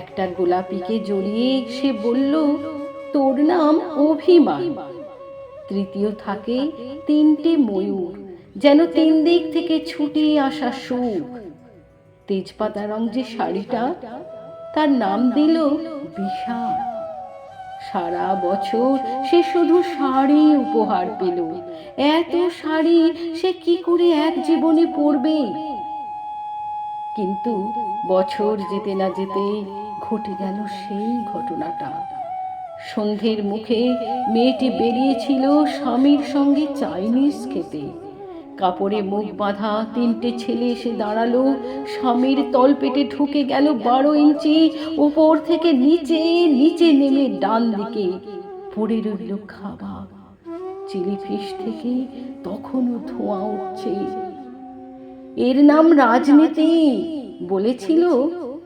একটা গোলাপিকে জড়িয়ে সে বলল, তোর নাম অভিমান। তৃতীয় থাকে তিনটে ময়ূর, যেন তিন দিক থেকে ছুটে আসা সুখ। তেজপাতা রং যে শাড়িটা, তার নাম দিল বিষাদ সারা বছর সে শুধু শাড়ি উপহার পেল। এত শাড়ি সে কি করে এক জীবনে পরবে? কিন্তু বছর যেতে না যেতে ঘটে গেল সেই ঘটনাটা। সন্ধ্যের মুখে মেয়েটি বেরিয়েছিল স্বামীর সঙ্গে চাইনিজ খেতে। কাপড়ে মুখ বাঁধা তিনটে ছেলে এসে দাঁড়াল। স্বামীর তলপেটে ঢুকে গেল বারো ইঞ্চি, উপর থেকে নিচে নিচে নেমে ডান দিকে। পড়ে রইল খাবার। চিলি ফিশ থেকে তখনও ধোঁয়া উঠছে। এর নাম রাজনীতি, বলেছিল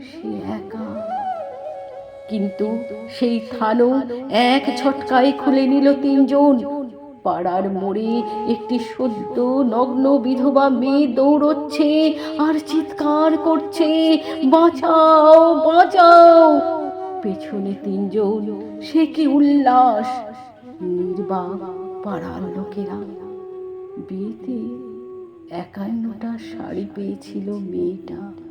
সে একা। কিন্তু সেই থানও এক ঝটকায় খুলে নিল তিনজন। পাড়ার মোড়ে একটি সদ্য নগ্ন বিধবা মেয়ে দৌড়চ্ছে আর চিৎকার করছে, বাঁচাও বাঁচাও! পেছনে তিনজন। সে কি উল্লাস? নির্বাক পাড়ার লোকেরা। বিয়েতে একান্নটা শাড়ি পেয়েছিল মেয়েটা।